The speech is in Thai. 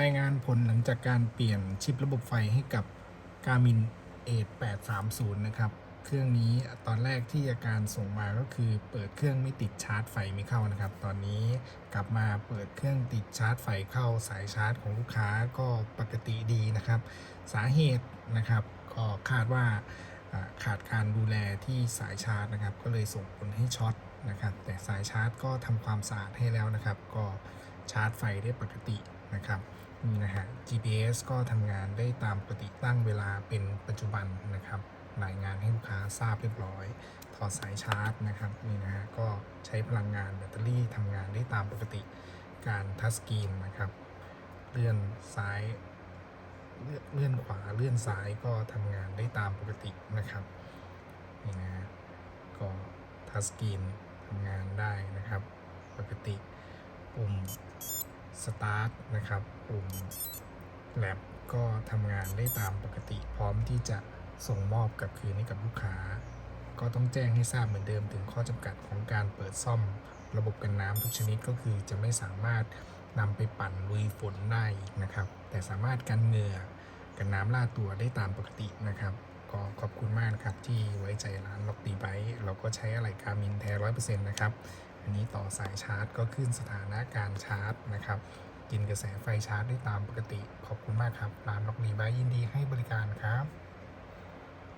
รายงานผลหลังจากการเปลี่ยนชิประบบไฟให้กับ Garmin 830 นะครับ เครื่องนี้ตอนแรกที่อาการส่งมาก็คือเปิดเครื่องไม่ติดชาร์จไฟไม่เข้านะครับ ตอนนี้กลับมาเปิดเครื่องติดชาร์จไฟเข้าสายชาร์จของลูกค้าก็ปกติดีนะครับ สาเหตุนะครับก็คาดว่าอ่าขาดการดูแลที่สายชาร์จนะครับ ก็เลยส่งผลให้ช็อตนะครับ แต่สายชาร์จก็ทำความสะอาดให้แล้วนะครับ ก็ชาร์จไฟได้ปกตินะครับ นะฮะ GPS ก็ทำงานได้ตามปกติตั้งเวลาเป็นปัจจุบันนะครับรายงานให้ลูกค้าทราบเรียบร้อย ถอดสายชาร์จนะครับนี่นะฮะก็ใช้พลังงานแบตเตอรี่ทำงานได้ตามปกติการทัชสกรีนนะครับ เลื่อนซ้ายเลื่อนเลื่อนขวาเลื่อนซ้ายก็ทำงานได้ตามปกตินะครับนี่นะฮะก็ทัชสกรีนทำงานได้นะครับ ปกติปุ่ม สตาร์ทนะครับปุ่มแลบก็ทำงานได้ตามปกติ พร้อมที่จะส่งมอบกับคืนให้กับลูกค้า ก็ต้องแจ้งให้ทราบเหมือนเดิมถึงข้อจำกัดของการเปิดซ่อมระบบกันน้ำทุกชนิดก็คือจะไม่สามารถนำไปปั่นลุยฝนได้อีกนะครับ แต่สามารถกันเหงื่อกันน้ำลาดตัวได้ตามปกตินะครับก็ขอบคุณมากครับที่ไว้ใจร้านล็อกดีไบเราก็ใช้อะไรกามินแท้ร้อยเปอร์เซ็นต์นะครับ อันนี้ต่อสายชาร์จก็ขึ้นสถานะการชาร์จนะครับ กินกระแสไฟชาร์จได้ตามปกติ ขอบคุณมากครับ ร้านล็อกดีบายยินดีให้บริการครับ